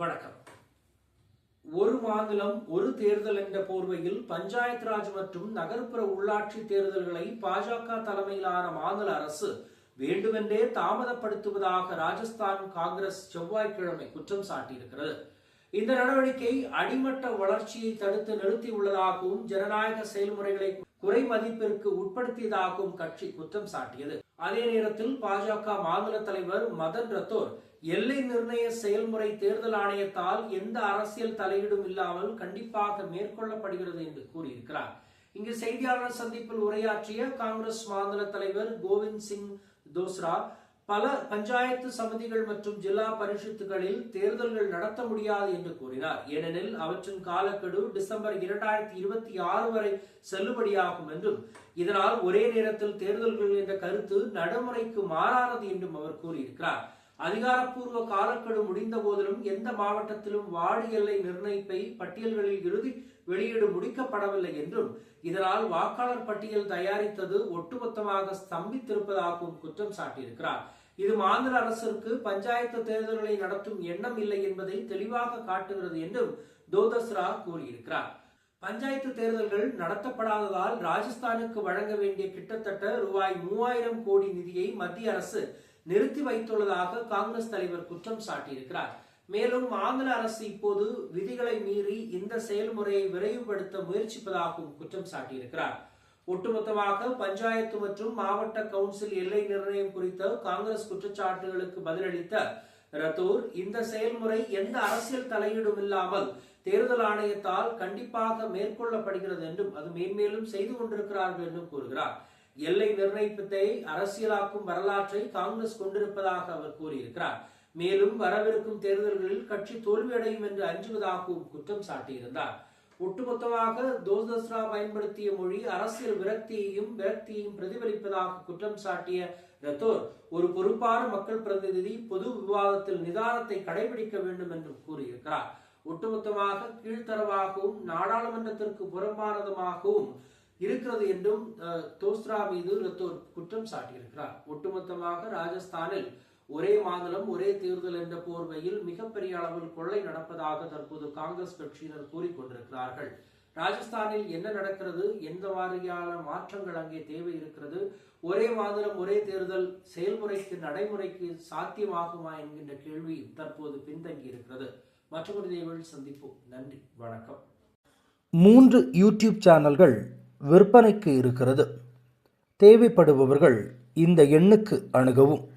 வணக்கம். ஒரு மாநிலம் ஒரு தேர்தல் என்ற போர்வையில் பஞ்சாயத் ராஜ் மற்றும் நகர்ப்புற உள்ளாட்சி தேர்தல்களை பாஜக தலைமையிலான மாநில அரசு வேண்டுமென்றே தாமதப்படுத்துவதாக ராஜஸ்தான் காங்கிரஸ் செவ்வாய்க்கிழமை குற்றம் சாட்டியிருக்கிறது. இந்த நடவடிக்கை அடிமட்ட வளர்ச்சியை தடுத்து நிறுத்தியுள்ளதாகவும் ஜனநாயக செயல்முறைகளை குறை மதிப்பிற்கு உட்படுத்தியதாகவும் கட்சி குற்றம் சாட்டியது. அதே நேரத்தில் பாஜக மாநில தலைவர் மதன் ரத்தோர் எல்லை நிர்ணய செயல்முறை தேர்தல் ஆணையத்தால் எந்த அரசியல் தலையீடும் இல்லாமல் கண்டிப்பாக மேற்கொள்ளப்படுகிறது என்று கூறியிருக்கிறார். இங்கு செய்தியாளர் சந்திப்பில் உரையாற்றிய காங்கிரஸ் மாநில தலைவர் கோவிந்த் சிங் தோஸ்ரா பல பஞ்சாயத்து சமிதிகள் மற்றும் ஜில்லா பரிஷத்துகளில் தேர்தல்கள் நடத்த முடியாது என்று கூறினார். ஏனெனில் அவற்றின் காலக்கெடு டிசம்பர் இரண்டாயிரத்தி இருபத்தி ஆறு வரை செல்லுபடியாகும் என்றும் இதனால் ஒரே நேரத்தில் தேர்தல்கள் என்ற கருத்து நடைமுறைக்கு மாறானது என்றும் அவர் கூறியிருக்கிறார். அதிகாரப்பூர்வ காலக்கெடு முடிந்த போதிலும் எந்த மாவட்டத்திலும் வார்டு எல்லை நிர்ணயிப்பை பட்டியல்களில் இறுதி வெளியீடு முடிக்கப்படவில்லை என்றும் இதனால் வாக்காளர் பட்டியல் தயாரித்தது ஒட்டுமொத்தமாக ஸ்தம்பித்திருப்பதாகவும் குற்றம் சாட்டியிருக்கிறார். இது மாநில அரசிற்கு பஞ்சாயத்து தேர்தல்களை நடத்தும் எண்ணம் இல்லை என்பதை தெளிவாக காட்டுகிறது என்றும் தோதஸ்ரா கூறியிருக்கிறார். பஞ்சாயத்து தேர்தல்கள் நடத்தப்படாததால் ராஜஸ்தானுக்கு வழங்க வேண்டிய கிட்டத்தட்ட ரூபாய் மூவாயிரம் கோடி நிதியை மத்திய அரசு நிறுத்தி வைத்துள்ளதாக காங்கிரஸ் தலைவர் குற்றம் சாட்டியிருக்கிறார். மேலும் ஆந்திர அரசு இப்போது விதிகளை மீறி இந்த செயல்முறையை விரைவுபடுத்த முயற்சிப்பதாகவும் குற்றம் சாட்டியிருக்கிறார். ஒட்டுமொத்தமாக பஞ்சாயத்து மற்றும் மாவட்ட கவுன்சில் எல்லை நிர்ணயம் குறித்த காங்கிரஸ் குற்றச்சாட்டுகளுக்கு பதிலளித்த ரத்தூர் இந்த செயல்முறை எந்த அரசியல் தலையீடும் இல்லாமல் தேர்தல் ஆணையத்தால் கண்டிப்பாக மேற்கொள்ளப்படுகிறது என்றும் அது மேன்மேலும் செய்து கொண்டிருக்கிறார்கள் என்றும் கூறுகிறார். எல்லை நிர்ணயிப்பதை அரசியலாக்கும் வரலாற்றை காங்கிரஸ் கொண்டிருப்பதாக அவர் கூறியிருக்கிறார். மேலும் வரவிருக்கும் தேர்தல்களில் கட்சி தோல்வியடையும் என்று அஞ்சுவதாகவும் குற்றம் சாட்டியிருந்தார். ஒட்டுமொத்தமாக தோஸ்தஸ்ரா பயன்படுத்திய மொழி அரசியல் விரக்தியையும் விரக்தியையும் பிரதிபலிப்பதாக குற்றம் சாட்டிய ரத்தோர் ஒரு பொறுப்பான மக்கள் பிரதிநிதி பொது விவாதத்தில் நிதானத்தை கடைபிடிக்க வேண்டும் என்றும் கூறியிருக்கிறார். ஒட்டுமொத்தமாக கீழ்த்தரவாகவும் நாடாளுமன்றத்திற்கு புறம்பானதுமாகவும் இருக்கிறது என்றும் தோஸ்ரா மீது ரத்தோர் குற்றம் சாட்டியிருக்கிறார். ஒட்டுமொத்தமாக ராஜஸ்தானில் ஒரே மாநிலம் ஒரே தேர்தல் என்ற போர்வையில் மிகப்பெரிய அளவில் கொள்ளை நடப்பதாக தற்போது காங்கிரஸ் கட்சியினர் கூறிக்கொண்டிருக்கிறார்கள். ராஜஸ்தானில் என்ன நடக்கிறது? எந்த வாரியான மாற்றங்கள் அங்கே தேவை இருக்கிறது? ஒரே மாநிலம் ஒரே தேர்தல் செயல்முறைக்கு நடைமுறைக்கு சாத்தியமாகுமா என்கின்ற கேள்வி தற்போது பின்தங்கி இருக்கிறது. மற்றொரு தேவையில் சந்திப்போம். நன்றி. வணக்கம். மூன்று யூடியூப் சேனல்கள் விற்பனைக்கு இருக்கிறது. தேவைப்படுபவர்கள் இந்த எண்ணுக்கு அணுகவும்.